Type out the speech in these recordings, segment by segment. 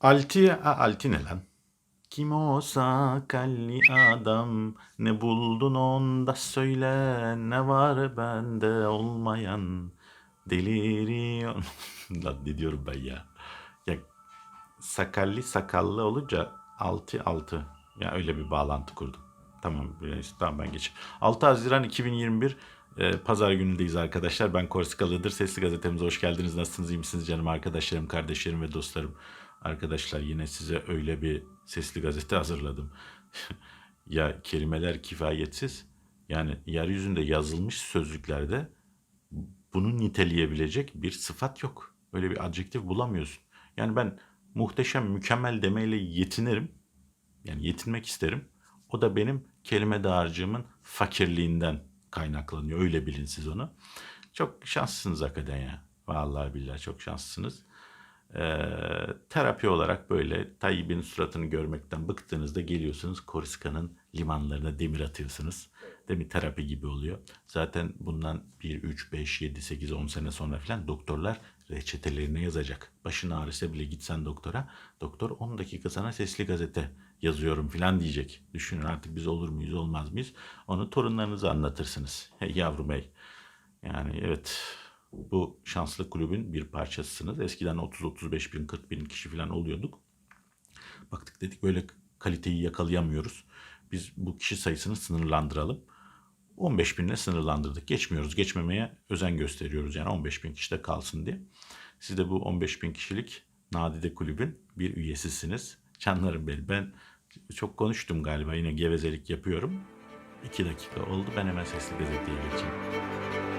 Alti, a, Alti ne lan? Kim o sakalli adam ne buldun onda söyle ne var bende olmayan deliriyor. lan ne diyorum ben ya? Ya sakalli sakallı olunca altı altı. Ya öyle bir bağlantı kurdum. Tamam, tamam ben geç. 6 Haziran 2021 e, Pazar günündeyiz arkadaşlar. Ben Korsikalı'dır. Sesli gazetemize hoş geldiniz. Nasılsınız, iyi misiniz canım arkadaşlarım, kardeşlerim ve dostlarım? Arkadaşlar yine size öyle bir sesli gazete hazırladım. ya kelimeler kifayetsiz. Yani yeryüzünde yazılmış sözlüklerde bunu niteleyebilecek bir sıfat yok. Öyle bir adjektif bulamıyorsun. Yani ben muhteşem, mükemmel demeyle yetinirim. Yani yetinmek isterim. O da benim kelime dağarcığımın fakirliğinden kaynaklanıyor. Öyle bilin siz onu. Çok şanslısınız hakikaten ya. Vallahi billahi çok şanslısınız. Ee, terapi olarak böyle Tayyip'in suratını görmekten bıktığınızda geliyorsunuz Korsika'nın limanlarına demir atıyorsunuz. Değil mi? Terapi gibi oluyor. Zaten bundan 1, 3, 5, 7, 8, 10 sene sonra falan doktorlar reçetelerine yazacak. Başın ağrısa bile gitsen doktora. Doktor 10 dakika sana sesli gazete yazıyorum falan diyecek. Düşünün artık biz olur muyuz olmaz mıyız? Onu torunlarınıza anlatırsınız. Hey yavrum hey. Yani evet bu şanslı kulübün bir parçasısınız. Eskiden 30-35 bin 40 bin kişi falan oluyorduk. Baktık dedik böyle kaliteyi yakalayamıyoruz. Biz bu kişi sayısını sınırlandıralım. 15 binle sınırlandırdık. Geçmiyoruz. Geçmemeye özen gösteriyoruz. Yani 15 bin kişi de kalsın diye. Siz de bu 15 bin kişilik Nadide Kulübün bir üyesisiniz. Canlarım benim. Ben çok konuştum galiba. Yine gevezelik yapıyorum. 2 dakika oldu. Ben hemen sesli gazeteye geçeyim.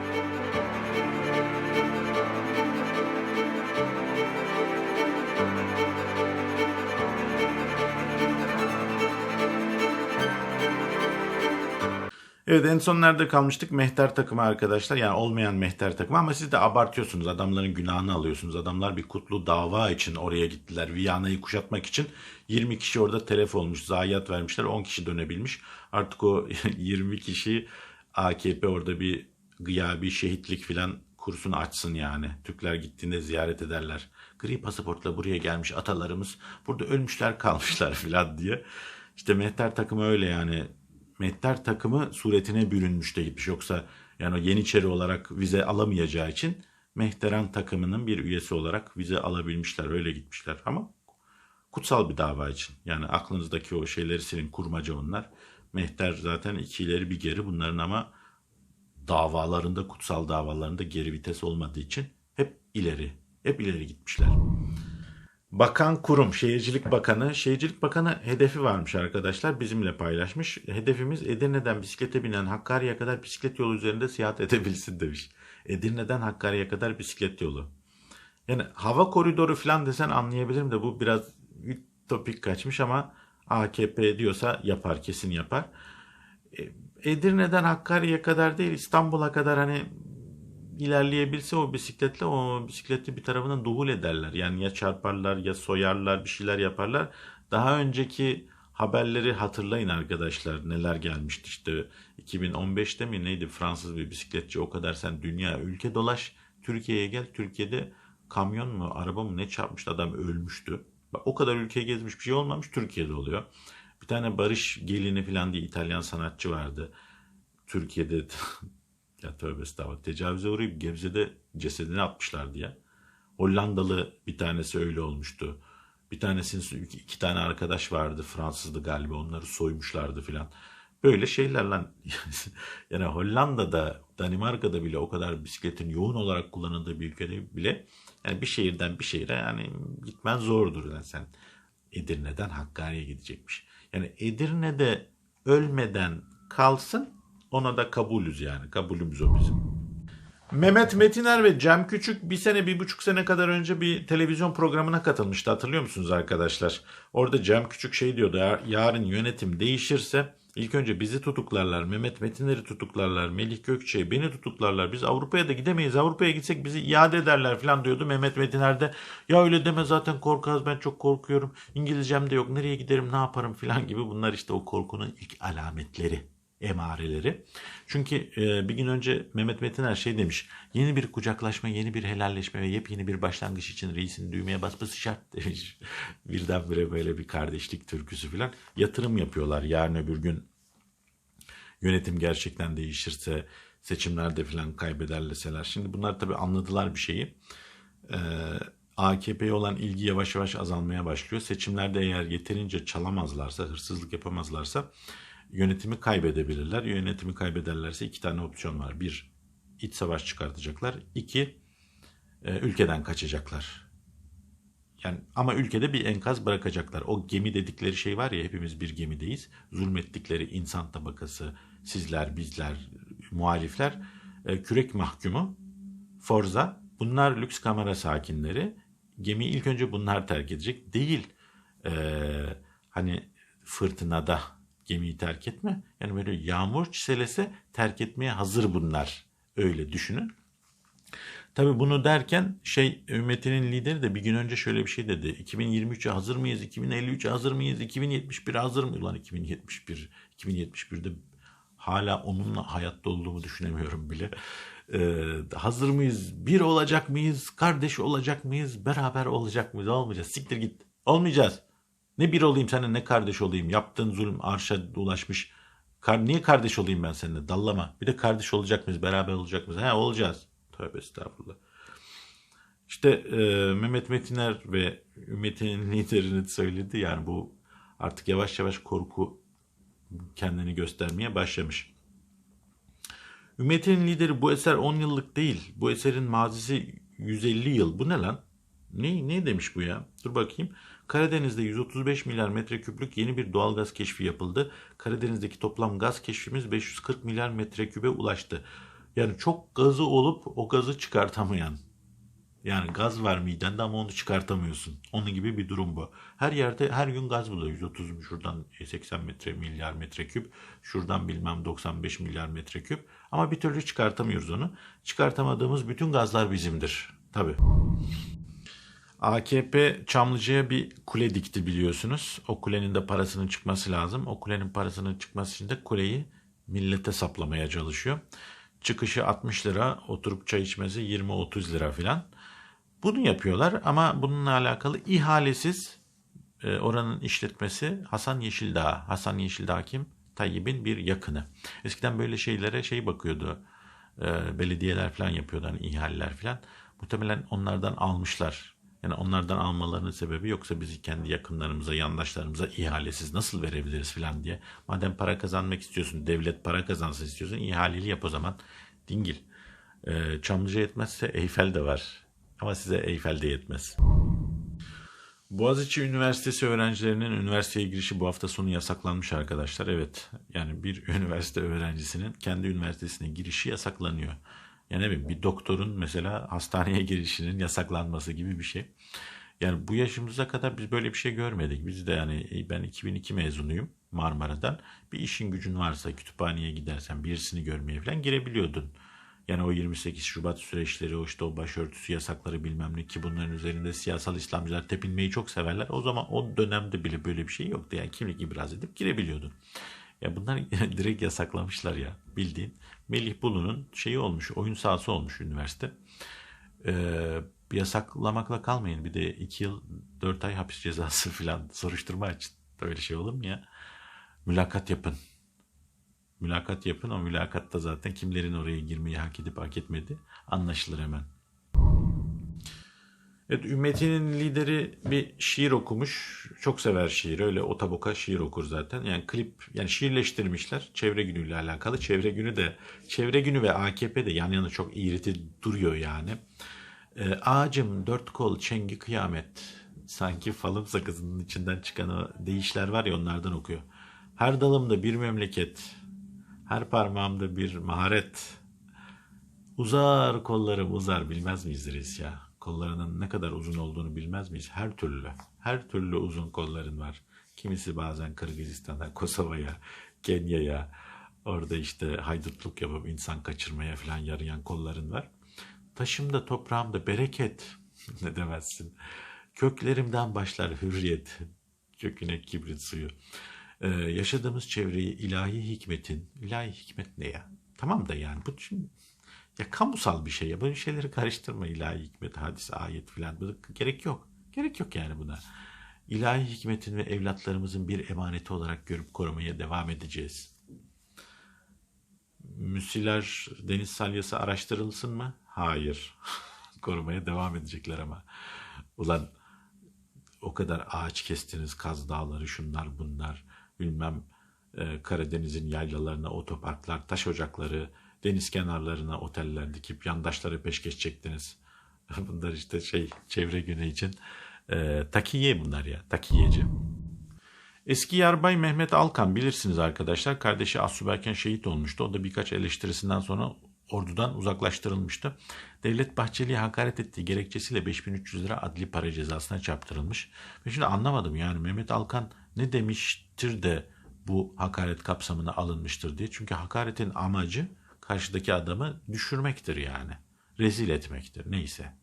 Evet en son nerede kalmıştık? Mehter takımı arkadaşlar. Yani olmayan mehter takımı ama siz de abartıyorsunuz. Adamların günahını alıyorsunuz. Adamlar bir kutlu dava için oraya gittiler. Viyana'yı kuşatmak için 20 kişi orada telef olmuş. Zayiat vermişler. 10 kişi dönebilmiş. Artık o 20 kişi AKP orada bir gıyabi şehitlik filan kursunu açsın yani. Türkler gittiğinde ziyaret ederler. Gri pasaportla buraya gelmiş atalarımız burada ölmüşler kalmışlar filan diye. İşte mehter takımı öyle yani Mehter takımı suretine bürünmüş de gitmiş. Yoksa yani Yeniçeri olarak vize alamayacağı için Mehteran takımının bir üyesi olarak vize alabilmişler. Öyle gitmişler ama kutsal bir dava için. Yani aklınızdaki o şeyleri silin kurmaca onlar. Mehter zaten iki ileri bir geri bunların ama davalarında kutsal davalarında geri vites olmadığı için hep ileri. Hep ileri gitmişler. Bakan kurum, Şehircilik Bakanı. Şehircilik Bakanı hedefi varmış arkadaşlar. Bizimle paylaşmış. Hedefimiz Edirne'den bisiklete binen Hakkari'ye kadar bisiklet yolu üzerinde seyahat edebilsin demiş. Edirne'den Hakkari'ye kadar bisiklet yolu. Yani hava koridoru falan desen anlayabilirim de bu biraz topik kaçmış ama AKP diyorsa yapar, kesin yapar. E, Edirne'den Hakkari'ye kadar değil İstanbul'a kadar hani ilerleyebilse o bisikletle o bisikleti bir tarafından duhul ederler. Yani ya çarparlar ya soyarlar bir şeyler yaparlar. Daha önceki haberleri hatırlayın arkadaşlar neler gelmişti işte 2015'te mi neydi Fransız bir bisikletçi o kadar sen dünya ülke dolaş Türkiye'ye gel Türkiye'de kamyon mu araba mı ne çarpmıştı adam ölmüştü. O kadar ülke gezmiş bir şey olmamış Türkiye'de oluyor. Bir tane Barış Gelini falan diye İtalyan sanatçı vardı. Türkiye'de ya tövbe estağfurullah. Tecavüze uğrayıp Gebze'de cesedini atmışlardı ya. Hollandalı bir tanesi öyle olmuştu. Bir tanesinin iki, tane arkadaş vardı. Fransızdı galiba. Onları soymuşlardı filan. Böyle şeyler lan. yani Hollanda'da, Danimarka'da bile o kadar bisikletin yoğun olarak kullanıldığı bir ülkede bile yani bir şehirden bir şehire yani gitmen zordur. Yani sen Edirne'den Hakkari'ye gidecekmiş. Yani Edirne'de ölmeden kalsın ona da kabulüz yani. Kabulümüz o bizim. Mehmet Metiner ve Cem Küçük bir sene, bir buçuk sene kadar önce bir televizyon programına katılmıştı. Hatırlıyor musunuz arkadaşlar? Orada Cem Küçük şey diyordu. Yarın yönetim değişirse ilk önce bizi tutuklarlar. Mehmet Metiner'i tutuklarlar. Melih Gökçe'yi beni tutuklarlar. Biz Avrupa'ya da gidemeyiz. Avrupa'ya gitsek bizi iade ederler falan diyordu. Mehmet Metiner de ya öyle deme zaten korkarız ben çok korkuyorum. İngilizcem de yok. Nereye giderim ne yaparım falan gibi bunlar işte o korkunun ilk alametleri. Emareleri. Çünkü e, bir gün önce Mehmet Metiner şey demiş. Yeni bir kucaklaşma, yeni bir helalleşme ve yepyeni bir başlangıç için reisin düğmeye basması şart demiş. Birdenbire böyle bir kardeşlik türküsü falan. Yatırım yapıyorlar yarın öbür gün yönetim gerçekten değişirse seçimlerde falan kaybederleseler. Şimdi bunlar tabii anladılar bir şeyi. Ee, AKP'ye olan ilgi yavaş yavaş azalmaya başlıyor. Seçimlerde eğer yeterince çalamazlarsa, hırsızlık yapamazlarsa yönetimi kaybedebilirler. Yönetimi kaybederlerse iki tane opsiyon var. Bir, iç savaş çıkartacaklar. İki, e, ülkeden kaçacaklar. Yani ama ülkede bir enkaz bırakacaklar. O gemi dedikleri şey var ya hepimiz bir gemideyiz. Zulmettikleri insan tabakası, sizler, bizler, muhalifler, e, kürek mahkumu, Forza, bunlar lüks kamera sakinleri. Gemiyi ilk önce bunlar terk edecek. Değil e, hani fırtınada gemiyi terk etme. Yani böyle yağmur çiselese terk etmeye hazır bunlar. Öyle düşünün. Tabi bunu derken şey ümmetinin lideri de bir gün önce şöyle bir şey dedi. 2023'e hazır mıyız? 2053'e hazır mıyız? 2071'e hazır mı? Ulan 2071, 2071'de hala onunla hayatta olduğumu düşünemiyorum bile. Ee, hazır mıyız? Bir olacak mıyız? Kardeş olacak mıyız? Beraber olacak mıyız? Olmayacağız. Siktir git. Olmayacağız. Ne bir olayım seninle ne kardeş olayım. Yaptığın zulüm arşa ulaşmış. Kar niye kardeş olayım ben seninle? Dallama. Bir de kardeş olacak mıyız? Beraber olacak mıyız? He olacağız. Tövbe estağfurullah. İşte e, Mehmet Metiner ve ümmetinin liderini söyledi. Yani bu artık yavaş yavaş korku kendini göstermeye başlamış. Ümmetinin lideri bu eser 10 yıllık değil. Bu eserin mazisi 150 yıl. Bu ne lan? Ne, ne demiş bu ya? Dur bakayım. Karadeniz'de 135 milyar metreküplük yeni bir doğal gaz keşfi yapıldı. Karadeniz'deki toplam gaz keşfimiz 540 milyar metrekübe ulaştı. Yani çok gazı olup o gazı çıkartamayan. Yani gaz var midende ama onu çıkartamıyorsun. Onun gibi bir durum bu. Her yerde her gün gaz buluyor. 130 şuradan 80 metre milyar metreküp. Şuradan bilmem 95 milyar metreküp. Ama bir türlü çıkartamıyoruz onu. Çıkartamadığımız bütün gazlar bizimdir. Tabii. AKP Çamlıca'ya bir kule dikti biliyorsunuz. O kulenin de parasının çıkması lazım. O kulenin parasının çıkması için de kuleyi millete saplamaya çalışıyor. Çıkışı 60 lira, oturup çay içmesi 20-30 lira filan. Bunu yapıyorlar ama bununla alakalı ihalesiz e, oranın işletmesi Hasan Yeşildağ. Hasan Yeşildağ kim? Tayyip'in bir yakını. Eskiden böyle şeylere şey bakıyordu. E, belediyeler falan yapıyordu hani ihaleler falan. Muhtemelen onlardan almışlar. Yani onlardan almalarının sebebi yoksa bizi kendi yakınlarımıza, yandaşlarımıza ihalesiz nasıl verebiliriz falan diye. Madem para kazanmak istiyorsun, devlet para kazansın istiyorsun, ihaleli yap o zaman. Dingil. Ee, Çamlıca yetmezse Eyfel de var. Ama size Eyfel de yetmez. Boğaziçi Üniversitesi öğrencilerinin üniversiteye girişi bu hafta sonu yasaklanmış arkadaşlar. Evet yani bir üniversite öğrencisinin kendi üniversitesine girişi yasaklanıyor. Yani ne bileyim bir doktorun mesela hastaneye girişinin yasaklanması gibi bir şey. Yani bu yaşımıza kadar biz böyle bir şey görmedik. Biz de yani ben 2002 mezunuyum Marmara'dan. Bir işin gücün varsa kütüphaneye gidersen birisini görmeye falan girebiliyordun. Yani o 28 Şubat süreçleri, o işte o başörtüsü yasakları bilmem ne ki bunların üzerinde siyasal İslamcılar tepinmeyi çok severler. O zaman o dönemde bile böyle bir şey yoktu. Yani kimlik ibraz edip girebiliyordun. Ya bunlar direkt yasaklamışlar ya bildiğin. Melih Bulu'nun şeyi olmuş, oyun sahası olmuş üniversite. Ee, yasaklamakla kalmayın. Bir de 2 yıl 4 ay hapis cezası falan soruşturma açın. Böyle şey olur mu ya? Mülakat yapın. Mülakat yapın. O mülakatta zaten kimlerin oraya girmeyi hak edip hak etmedi anlaşılır hemen. Evet, Ümmetinin lideri bir şiir okumuş. Çok sever şiir. Öyle otaboka şiir okur zaten. Yani klip, yani şiirleştirmişler. Çevre günüyle alakalı. Çevre günü de, çevre günü ve AKP de yan yana çok iğreti duruyor yani. Ee, ağacım dört kol çengi kıyamet. Sanki falım sakızının içinden çıkan o deyişler var ya onlardan okuyor. Her dalımda bir memleket. Her parmağımda bir maharet. Uzar kollarım uzar bilmez miyiz ya? Kollarının ne kadar uzun olduğunu bilmez miyiz? Her türlü, her türlü uzun kolların var. Kimisi bazen Kırgızistan'a, Kosova'ya, Kenya'ya, orada işte haydutluk yapıp insan kaçırmaya falan yarayan kolların var. Taşımda toprağımda bereket ne demezsin. Köklerimden başlar hürriyet, köküne kibrit suyu. Ee, yaşadığımız çevreyi ilahi hikmetin, ilahi hikmet ne ya? Tamam da yani bu ya kamusal bir şey ya. Böyle şeyleri karıştırma ilahi hikmet, hadis, ayet filan. Bu- Gerek yok. Gerek yok yani buna. İlahi hikmetin ve evlatlarımızın bir emaneti olarak görüp korumaya devam edeceğiz. Müsiler deniz salyası araştırılsın mı? Hayır. Korumaya devam edecekler ama. Ulan o kadar ağaç kestiniz, Kaz Dağları, şunlar bunlar, bilmem e, Karadeniz'in yaylalarına otoparklar, taş ocakları, deniz kenarlarına oteller dikip yandaşları peşkeş çektiniz. Bunlar işte şey çevre günü için e, takiye bunlar ya, takiyeci. Eski Yarbay Mehmet Alkan bilirsiniz arkadaşlar. Kardeşi Asuberken şehit olmuştu. O da birkaç eleştirisinden sonra ordudan uzaklaştırılmıştı. Devlet Bahçeli'ye hakaret ettiği gerekçesiyle 5300 lira adli para cezasına çarptırılmış. Ve şimdi anlamadım yani Mehmet Alkan ne demiştir de bu hakaret kapsamına alınmıştır diye. Çünkü hakaretin amacı karşıdaki adamı düşürmektir yani. Rezil etmektir neyse.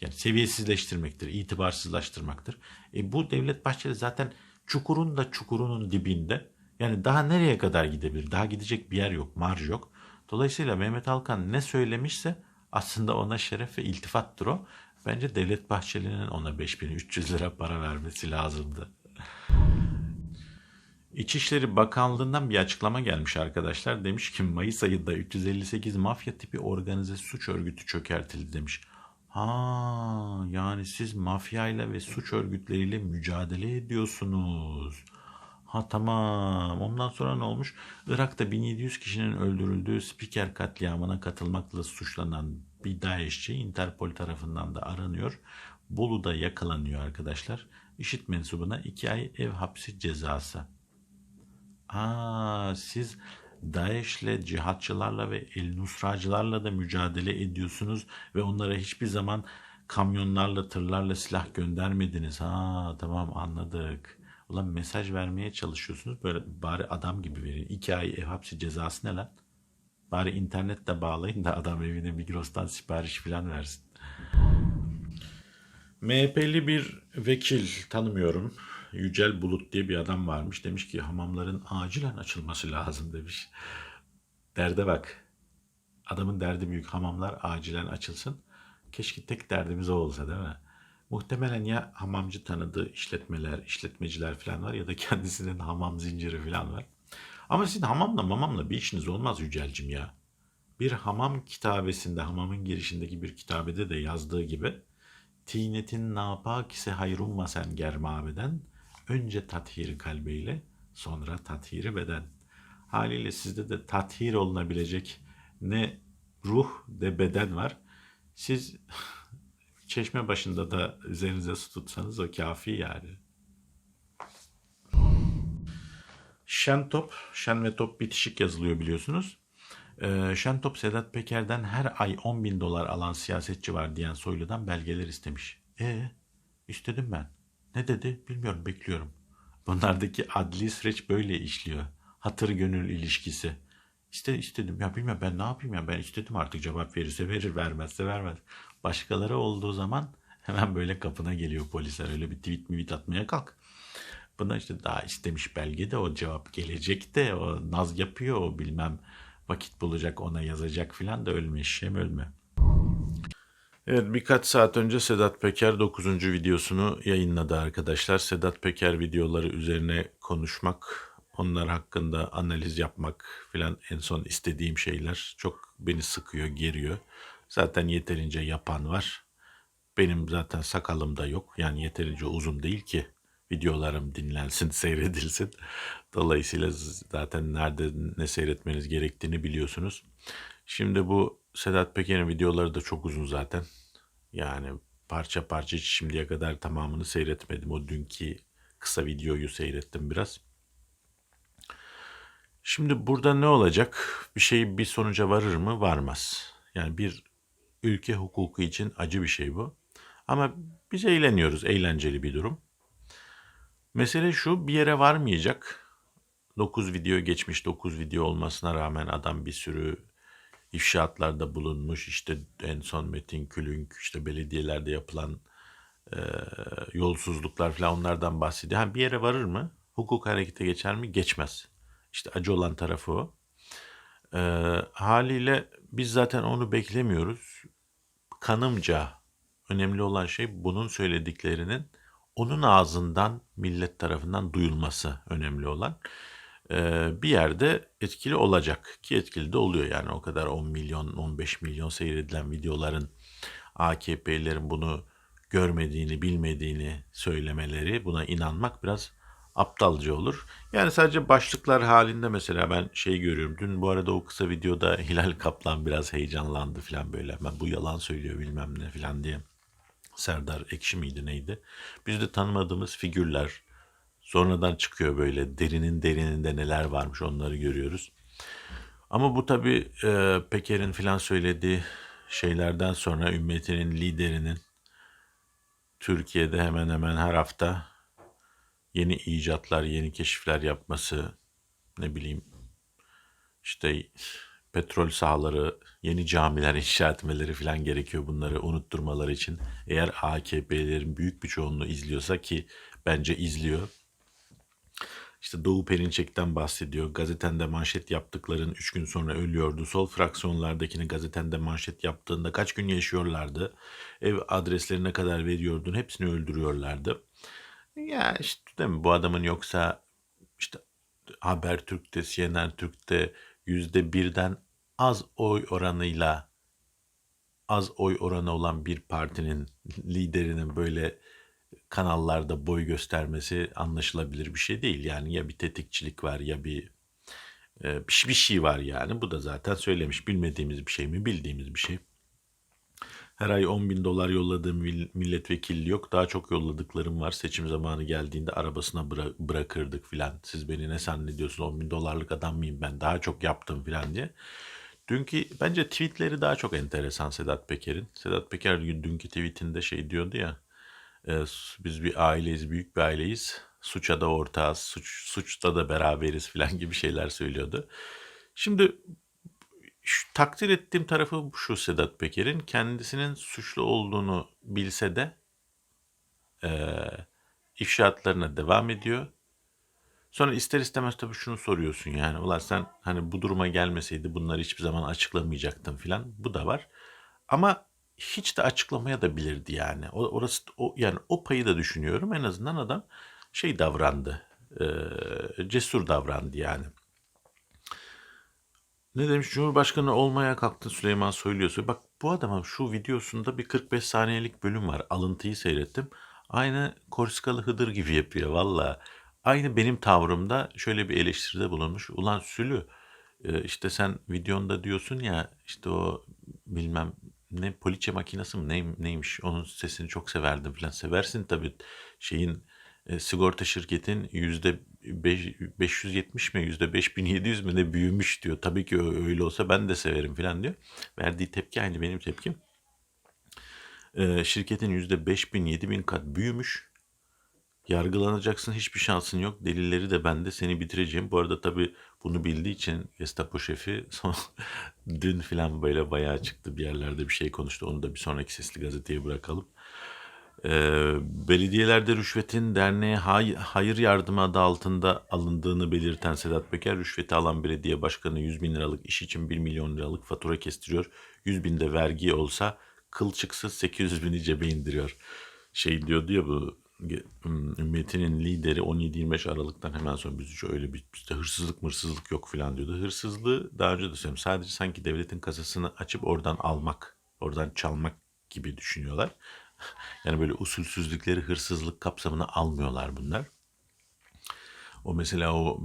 Yani seviyesizleştirmektir, itibarsızlaştırmaktır. E bu Devlet Bahçeli zaten çukurun da çukurunun dibinde. Yani daha nereye kadar gidebilir? Daha gidecek bir yer yok, marj yok. Dolayısıyla Mehmet Alkan ne söylemişse aslında ona şeref ve iltifattır o. Bence Devlet Bahçeli'nin ona 5300 lira para vermesi lazımdı. İçişleri Bakanlığı'ndan bir açıklama gelmiş arkadaşlar. Demiş ki Mayıs ayında 358 mafya tipi organize suç örgütü çökertildi demiş. Ha yani siz mafyayla ve suç örgütleriyle mücadele ediyorsunuz. Ha tamam. Ondan sonra ne olmuş? Irak'ta 1700 kişinin öldürüldüğü spiker katliamına katılmakla suçlanan bir DAEŞ'çi Interpol tarafından da aranıyor. Bolu'da yakalanıyor arkadaşlar. İşit mensubuna 2 ay ev hapsi cezası. Aa, siz DAEŞ'le, cihatçılarla ve El Nusracılarla da mücadele ediyorsunuz ve onlara hiçbir zaman kamyonlarla, tırlarla silah göndermediniz. Ha tamam anladık. Ulan mesaj vermeye çalışıyorsunuz. Böyle bari adam gibi verin. İki ay ev hapsi cezası ne lan? Bari internette bağlayın da adam evine Migros'tan sipariş falan versin. MHP'li bir vekil tanımıyorum. Yücel Bulut diye bir adam varmış. Demiş ki hamamların acilen açılması lazım demiş. Derde bak. Adamın derdi büyük. Hamamlar acilen açılsın. Keşke tek derdimiz o olsa değil mi? Muhtemelen ya hamamcı tanıdığı işletmeler, işletmeciler falan var ya da kendisinin hamam zinciri falan var. Ama sizin hamamla mamamla bir işiniz olmaz Yücelcim ya. Bir hamam kitabesinde, hamamın girişindeki bir kitabede de yazdığı gibi Tinetin napakise hayrumma sen germabeden önce tathiri kalbeyle sonra tathiri beden. Haliyle sizde de tathir olunabilecek ne ruh ne beden var. Siz çeşme başında da üzerinize su tutsanız o kafi yani. Şentop, şen ve top bitişik yazılıyor biliyorsunuz. Ee, Şentop Sedat Peker'den her ay 10 bin dolar alan siyasetçi var diyen Soylu'dan belgeler istemiş. E istedim ben. Ne dedi bilmiyorum bekliyorum. Bunlardaki adli süreç böyle işliyor. Hatır gönül ilişkisi. İşte istedim ya bilmiyorum ben ne yapayım ya ben istedim artık cevap verirse verir vermezse vermez. Başkaları olduğu zaman hemen böyle kapına geliyor polisler öyle bir tweet mi atmaya kalk. Buna işte daha istemiş belge de o cevap gelecek de o naz yapıyor o bilmem vakit bulacak ona yazacak filan da ölme şem ölme. Evet birkaç saat önce Sedat Peker 9. videosunu yayınladı arkadaşlar. Sedat Peker videoları üzerine konuşmak, onlar hakkında analiz yapmak filan en son istediğim şeyler çok beni sıkıyor, geriyor. Zaten yeterince yapan var. Benim zaten sakalım da yok. Yani yeterince uzun değil ki videolarım dinlensin, seyredilsin. Dolayısıyla zaten nerede ne seyretmeniz gerektiğini biliyorsunuz. Şimdi bu Sedat Peker'in videoları da çok uzun zaten. Yani parça parça şimdiye kadar tamamını seyretmedim. O dünkü kısa videoyu seyrettim biraz. Şimdi burada ne olacak? Bir şey bir sonuca varır mı? Varmaz. Yani bir ülke hukuku için acı bir şey bu. Ama biz eğleniyoruz. Eğlenceli bir durum. Mesele şu bir yere varmayacak. 9 video geçmiş 9 video olmasına rağmen adam bir sürü ifşaatlarda bulunmuş. İşte en son Metin Külünk işte belediyelerde yapılan e, yolsuzluklar falan onlardan bahsediyor. Ha, bir yere varır mı? hukuk harekete geçer mi? Geçmez. İşte acı olan tarafı o. Ee, haliyle biz zaten onu beklemiyoruz. Kanımca önemli olan şey bunun söylediklerinin onun ağzından millet tarafından duyulması önemli olan. Ee, bir yerde etkili olacak ki etkili de oluyor yani o kadar 10 milyon 15 milyon seyredilen videoların AKP'lilerin bunu görmediğini bilmediğini söylemeleri buna inanmak biraz aptalca olur. Yani sadece başlıklar halinde mesela ben şey görüyorum. Dün bu arada o kısa videoda Hilal Kaplan biraz heyecanlandı falan böyle. Ben bu yalan söylüyor bilmem ne falan diye. Serdar Ekşi miydi neydi? Biz de tanımadığımız figürler sonradan çıkıyor böyle derinin derininde neler varmış onları görüyoruz. Ama bu tabii e, Peker'in filan söylediği şeylerden sonra ümmetinin liderinin Türkiye'de hemen hemen her hafta yeni icatlar, yeni keşifler yapması, ne bileyim işte petrol sahaları, yeni camiler inşa etmeleri falan gerekiyor bunları unutturmaları için. Eğer AKP'lerin büyük bir çoğunluğu izliyorsa ki bence izliyor. İşte Doğu Perinçek'ten bahsediyor. Gazetende manşet yaptıkların 3 gün sonra ölüyordu. Sol fraksiyonlardakini gazetende manşet yaptığında kaç gün yaşıyorlardı? Ev adreslerine kadar veriyordun. Hepsini öldürüyorlardı. Ya işte değil mi? Bu adamın yoksa işte Habertürk'te, CNN Türk'te yüzde birden az oy oranıyla az oy oranı olan bir partinin liderinin böyle kanallarda boy göstermesi anlaşılabilir bir şey değil. Yani ya bir tetikçilik var ya bir e, bir şey var yani. Bu da zaten söylemiş. Bilmediğimiz bir şey mi? Bildiğimiz bir şey. Her ay 10 bin dolar yolladığım milletvekilliği yok. Daha çok yolladıklarım var. Seçim zamanı geldiğinde arabasına bıra- bırakırdık filan. Siz beni ne zannediyorsun 10 bin dolarlık adam mıyım ben? Daha çok yaptım filan diye. Dünkü bence tweetleri daha çok enteresan Sedat Peker'in. Sedat Peker dünkü tweetinde şey diyordu ya. E, biz bir aileyiz, büyük bir aileyiz. Suça da ortağız, suç, suçta da beraberiz filan gibi şeyler söylüyordu. Şimdi şu, takdir ettiğim tarafı şu Sedat Peker'in kendisinin suçlu olduğunu bilse de e, ifşaatlarına devam ediyor. Sonra ister istemez tabii şunu soruyorsun yani ulan sen hani bu duruma gelmeseydi bunları hiçbir zaman açıklamayacaktın filan bu da var. Ama hiç de açıklamaya da bilirdi yani. O, orası o yani o payı da düşünüyorum. En azından adam şey davrandı. E, cesur davrandı yani. Ne demiş? Cumhurbaşkanı olmaya kalktı Süleyman Soylu. Bak bu adamın şu videosunda bir 45 saniyelik bölüm var. Alıntıyı seyrettim. Aynı Korskalı Hıdır gibi yapıyor valla. Aynı benim tavrımda şöyle bir eleştiride bulunmuş. Ulan Sülü işte sen videonda diyorsun ya işte o bilmem ne poliçe makinesi mi ney, neymiş onun sesini çok severdim falan. Seversin tabii şeyin e, sigorta şirketin yüzde 570 mi yüzde 5700 mi ne büyümüş diyor. Tabii ki öyle olsa ben de severim falan diyor. Verdiği tepki aynı benim tepkim. E, şirketin yüzde 5000 7000 kat büyümüş. Yargılanacaksın hiçbir şansın yok. Delilleri de bende seni bitireceğim. Bu arada tabii bunu bildiği için Gestapo şefi son, dün filan böyle bayağı çıktı bir yerlerde bir şey konuştu. Onu da bir sonraki sesli gazeteye bırakalım. Ee, belediyelerde rüşvetin derneğe hay- hayır yardımı adı altında alındığını belirten Sedat Peker, rüşveti alan belediye başkanı 100 bin liralık iş için 1 milyon liralık fatura kestiriyor. 100 bin de vergi olsa kıl çıksız 800 bini cebe indiriyor. Şey diyordu ya bu Ümmetinin lideri 17-25 Aralık'tan hemen sonra biz hiç öyle bir işte hırsızlık mırsızlık yok falan diyordu. Hırsızlığı daha önce de söyledim. Sadece sanki devletin kasasını açıp oradan almak, oradan çalmak gibi düşünüyorlar. Yani böyle usulsüzlükleri hırsızlık kapsamına almıyorlar bunlar. O mesela o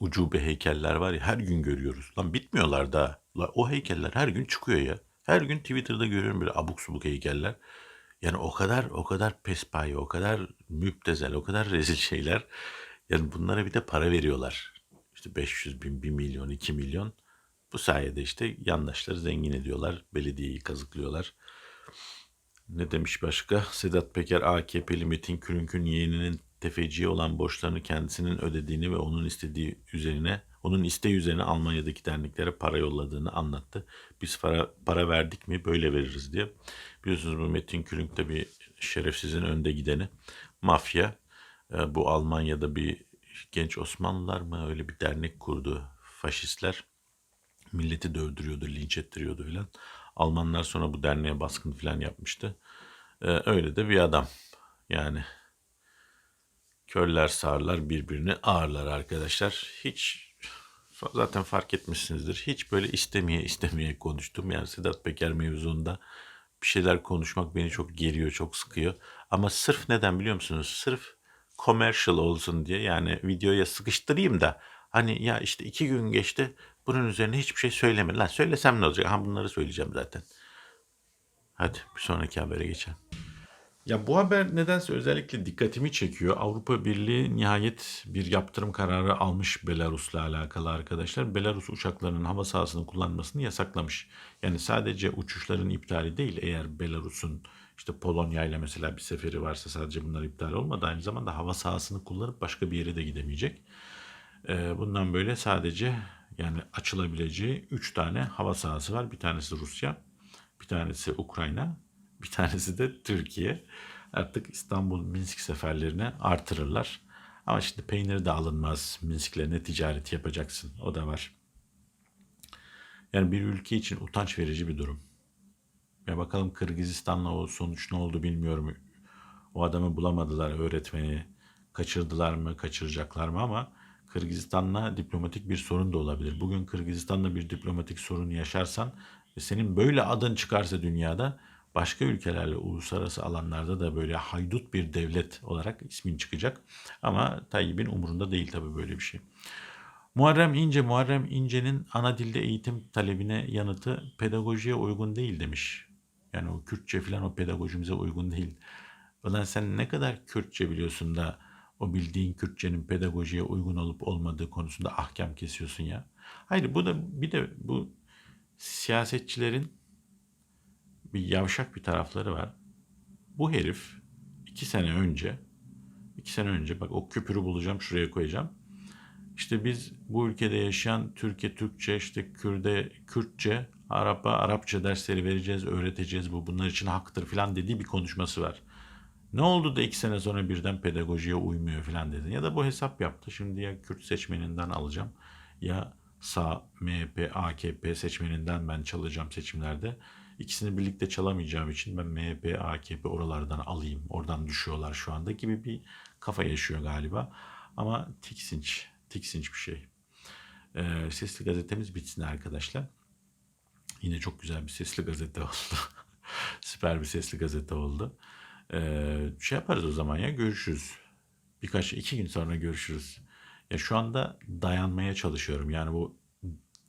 ucube heykeller var ya her gün görüyoruz. Lan bitmiyorlar da. Lan o heykeller her gün çıkıyor ya. Her gün Twitter'da görüyorum böyle abuk subuk heykeller. Yani o kadar o kadar pespaye, o kadar müptezel, o kadar rezil şeyler. Yani bunlara bir de para veriyorlar. İşte 500 bin, 1 milyon, 2 milyon. Bu sayede işte yandaşları zengin ediyorlar. Belediyeyi kazıklıyorlar. Ne demiş başka? Sedat Peker AKP'li Metin Külünk'ün yeğeninin tefeciye olan borçlarını kendisinin ödediğini ve onun istediği üzerine onun isteği üzerine Almanya'daki derneklere para yolladığını anlattı. Biz para, para verdik mi böyle veririz diye. Biliyorsunuz bu Metin Külünk de bir şerefsizin önde gideni. Mafya. E, bu Almanya'da bir genç Osmanlılar mı öyle bir dernek kurdu faşistler. Milleti dövdürüyordu, linç ettiriyordu filan. Almanlar sonra bu derneğe baskın filan yapmıştı. Ee, öyle de bir adam. Yani körler sağırlar birbirini ağırlar arkadaşlar. Hiç zaten fark etmişsinizdir. Hiç böyle istemeye istemeye konuştum. Yani Sedat Peker mevzuunda bir şeyler konuşmak beni çok geriyor, çok sıkıyor. Ama sırf neden biliyor musunuz? Sırf commercial olsun diye yani videoya sıkıştırayım da hani ya işte iki gün geçti bunun üzerine hiçbir şey söyleme. Lan söylesem ne olacak? Ha bunları söyleyeceğim zaten. Hadi bir sonraki habere geçelim. Ya bu haber nedense özellikle dikkatimi çekiyor. Avrupa Birliği nihayet bir yaptırım kararı almış Belarus'la alakalı arkadaşlar. Belarus uçaklarının hava sahasını kullanmasını yasaklamış. Yani sadece uçuşların iptali değil eğer Belarus'un işte Polonya ile mesela bir seferi varsa sadece bunlar iptal olmadı. Aynı zamanda hava sahasını kullanıp başka bir yere de gidemeyecek. Ee, bundan böyle sadece yani açılabileceği 3 tane hava sahası var. Bir tanesi Rusya, bir tanesi Ukrayna, bir tanesi de Türkiye. Artık İstanbul Minsk seferlerini artırırlar. Ama şimdi peyniri de alınmaz. Minsk'le ne ticaret yapacaksın? O da var. Yani bir ülke için utanç verici bir durum. Ya bakalım Kırgızistan'la o sonuç ne oldu bilmiyorum. O adamı bulamadılar öğretmeni. Kaçırdılar mı, kaçıracaklar mı ama Kırgızistan'la diplomatik bir sorun da olabilir. Bugün Kırgızistan'la bir diplomatik sorun yaşarsan ve senin böyle adın çıkarsa dünyada başka ülkelerle uluslararası alanlarda da böyle haydut bir devlet olarak ismin çıkacak. Ama Tayyip'in umurunda değil tabii böyle bir şey. Muharrem İnce, Muharrem İnce'nin ana dilde eğitim talebine yanıtı pedagojiye uygun değil demiş. Yani o Kürtçe falan o pedagojimize uygun değil. Ulan sen ne kadar Kürtçe biliyorsun da o bildiğin Kürtçenin pedagojiye uygun olup olmadığı konusunda ahkam kesiyorsun ya. Hayır bu da bir de bu siyasetçilerin bir yavşak bir tarafları var. Bu herif iki sene önce iki sene önce bak o küpürü bulacağım şuraya koyacağım. İşte biz bu ülkede yaşayan Türkiye Türkçe, işte Kürde Kürtçe, Arap'a Arapça dersleri vereceğiz, öğreteceğiz. Bu bunlar için haktır falan dediği bir konuşması var. Ne oldu da iki sene sonra birden pedagojiye uymuyor falan dedi. Ya da bu hesap yaptı. Şimdi ya Kürt seçmeninden alacağım ya sağ MHP, AKP seçmeninden ben çalacağım seçimlerde. İkisini birlikte çalamayacağım için ben MHP, AKP oralardan alayım. Oradan düşüyorlar şu anda gibi bir kafa yaşıyor galiba. Ama tiksinç, tiksinç bir şey. Ee, sesli gazetemiz bitsin arkadaşlar. Yine çok güzel bir sesli gazete oldu. Süper bir sesli gazete oldu. Ee, şey yaparız o zaman ya görüşürüz. Birkaç iki gün sonra görüşürüz. Ya şu anda dayanmaya çalışıyorum. Yani bu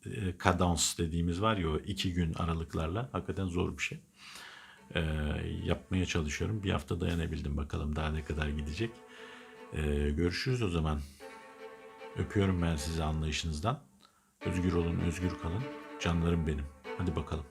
e, kadans dediğimiz var ya iki gün aralıklarla hakikaten zor bir şey. Ee, yapmaya çalışıyorum. Bir hafta dayanabildim bakalım daha ne kadar gidecek. Ee, görüşürüz o zaman. Öpüyorum ben sizi anlayışınızdan. Özgür olun, özgür kalın. Canlarım benim. Hadi bakalım.